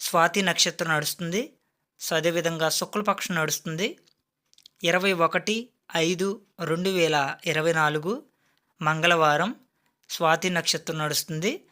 స్వాతి నక్షత్రం నడుస్తుంది. సో అదేవిధంగా శుక్లపక్షం నడుస్తుంది. ఇరవై ఒకటి ఐదు రెండు వేల ఇరవై నాలుగు మంగళవారం స్వాతి నక్షత్రం నడుస్తుంది.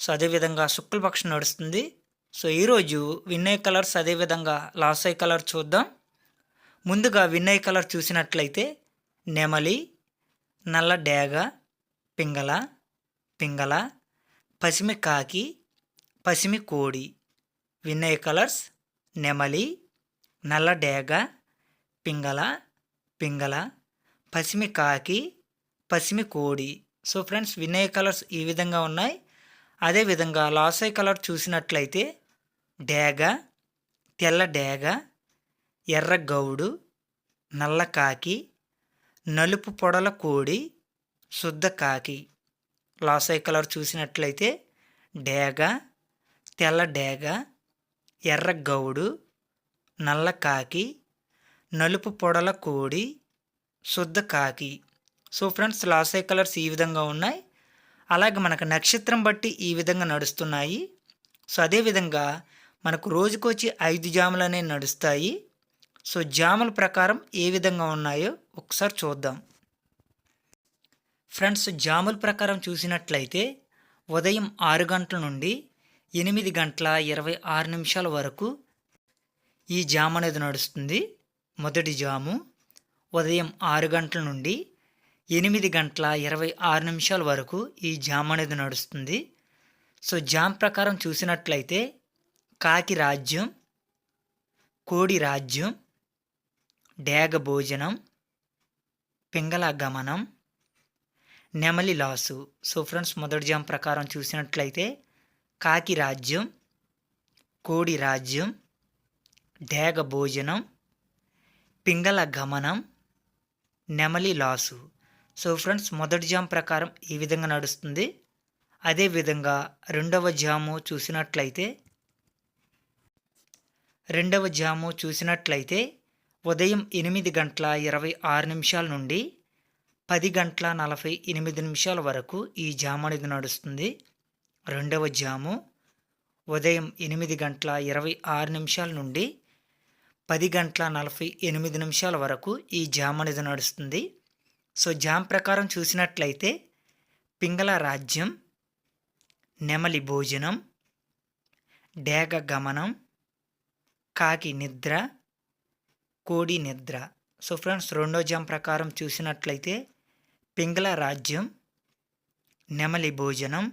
సో అదేవిధంగా శుక్లపక్షం నడుస్తుంది. సో ఈరోజు విన్నయ్ కలర్స్ అదేవిధంగా లాసై కలర్ చూద్దాం. ముందుగా విన్నయ్ కలర్ చూసినట్లయితే నెమలి నల్ల డేగ పింగళ పింగళ పసిమి కాకి పసిమి కోడి. వినయ్ కలర్స్ నెమలి నల్ల డేగ పింగళ పింగళ పసిమి కాకి పసిమి కోడి. సో ఫ్రెండ్స్ వినయ్ కలర్స్ ఈ విధంగా ఉన్నాయి. అదేవిధంగా లాసై కలర్ చూసినట్లయితే డేగ తెల్ల డేగ ఎర్ర గౌడు నల్ల కాకి నలుపు పొడల కోడి శుద్ధ కాకి. లాసై కలర్ చూసినట్లయితే డేగ తెల్ల డేగ ఎర్ర గౌడు నల్ల కాకి నలుపు పొడల కోడి శుద్ధ కాకి. సో ఫ్రెండ్స్ లాసే కలర్స్ ఈ విధంగా ఉన్నాయి. అలాగే మనకు నక్షత్రం బట్టి ఈ విధంగా నడుస్తున్నాయి. సో అదేవిధంగా మనకు రోజుకొచ్చి ఐదు జాములు అనేవి నడుస్తాయి. సో జాముల ప్రకారం ఏ విధంగా ఉన్నాయో ఒకసారి చూద్దాం. ఫ్రెండ్స్ జాముల ప్రకారం చూసినట్లయితే ఉదయం ఆరు గంటల నుండి ఎనిమిది గంటల ఇరవై ఆరు నిమిషాల వరకు ఈ జామ్ అనేది నడుస్తుంది. మొదటి జాము ఉదయం ఆరు గంటల నుండి ఎనిమిది గంటల ఇరవై ఆరు నిమిషాల వరకు ఈ జామ్ అనేది నడుస్తుంది. సో జామ్ ప్రకారం చూసినట్లయితే కాకి రాజ్యం కోడి రాజ్యం డేగ భోజనం పింగళ గమనం నెమలి లాసు. సో ఫ్రెండ్స్ మొదటి జామ్ ప్రకారం చూసినట్లయితే కాకి రాజ్యం కోడి రాజ్యం డేగ భోజనం పింగళ గమనం నెమలి లాసు. సో ఫ్రెండ్స్ మొదటి జామ్ ప్రకారం ఈ విధంగా నడుస్తుంది. అదేవిధంగా రెండవ జాము చూసినట్లయితే రెండవ జాము చూసినట్లయితే ఉదయం ఎనిమిది గంటల ఇరవై ఆరు నిమిషాల నుండి పది గంటల నలభై ఎనిమిది నిమిషాల వరకు ఈ జాము అనేది నడుస్తుంది. రెండవ జాము. ఉదయం ఎనిమిది గంటల ఇరవై ఆరు నిమిషాల నుండి పది గంటల నలభై ఎనిమిది నిమిషాల వరకు ఈ జామ్ అనేది నడుస్తుంది. సో జామ్ ప్రకారం చూసినట్లయితే పింగళ రాజ్యం నెమలి భోజనం డేగ గమనం కాకి నిద్ర కోడి నిద్ర. సో ఫ్రెండ్స్ రెండో జామ్ ప్రకారం చూసినట్లయితే పింగళ రాజ్యం నెమలి భోజనం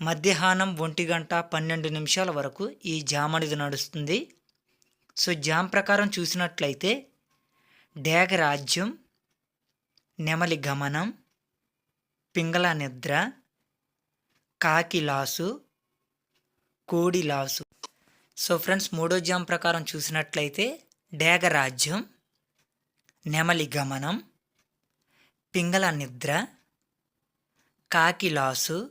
మధ్యాహ్నం ఒంటి గంట పన్నెండు నిమిషాల వరకు ఈ జామ్ అనేది నడుస్తుంది. సో జామ్ ప్రకారం చూసినట్లయితే డేగ రాజ్యం నెమలి గమనం పింగళ నిద్ర కాకి లాసు కోడి లాసు. సో ఫ్రెండ్స్ మూడో జామ్ ప్రకారం చూసినట్లయితే డేగ రాజ్యం నెమలి గమనం పింగళ నిద్ర కాకి లాసు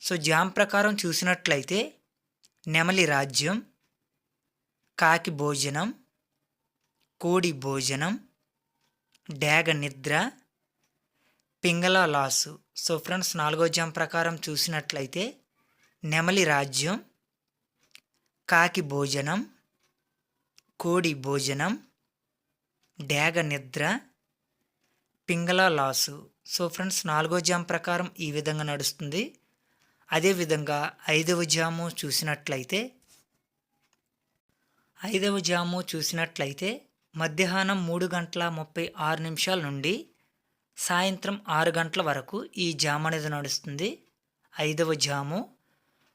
సో జామ్ ప్రకారం చూసినట్లయితే నెమలి రాజ్యం కాకి భోజనం కోడి భోజనం డేగ నిద్ర పింగళ లాసు. సో ఫ్రెండ్స్ నాలుగో జామ్ ప్రకారం చూసినట్లయితే నెమలి రాజ్యం కాకి భోజనం కోడి భోజనం డేగ నిద్ర పింగళ లాసు. సో ఫ్రెండ్స్ నాలుగో జామ్ ప్రకారం ఈ విధంగా నడుస్తుంది. అదేవిధంగా ఐదవ జాము చూసినట్లయితే ఐదవ జాము చూసినట్లయితే మధ్యాహ్నం మూడు గంటల ముప్పై ఆరు నిమిషాల నుండి సాయంత్రం ఆరు గంటల వరకు ఈ జామ్ అనేది నడుస్తుంది. ఐదవ జాము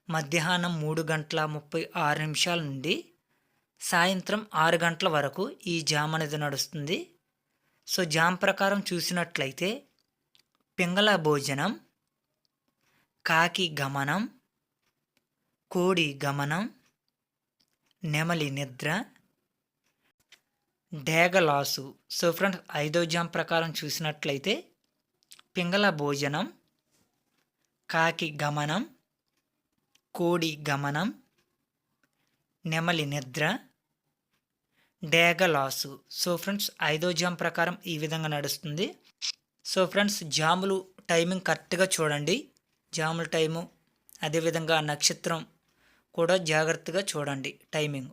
మధ్యాహ్నం మూడు గంటల ముప్పై ఆరు నిమిషాల నుండి సాయంత్రం ఆరు గంటల వరకు ఈ జామ్ అనేది నడుస్తుంది. సో జామ్ ప్రకారం చూసినట్లయితే పింగళ భోజనం కాకి గమనం కోడి గమనం నెమలి నిద్ర డేగలాసు సో ఫ్రెండ్స్ ఐదో జామ్ ప్రకారం చూసినట్లయితే పింగళ భోజనం కాకి గమనం కోడి గమనం నెమలి నిద్ర డేగలాసు సో ఫ్రెండ్స్ ఐదో జామ్ ప్రకారం ఈ విధంగా నడుస్తుంది. సో ఫ్రెండ్స్ జాములు టైమింగ్ కరెక్ట్గా చూడండి. జాముల టైము అదేవిధంగా నక్షత్రం కూడా జాగ్రత్తగా చూడండి టైమింగ్.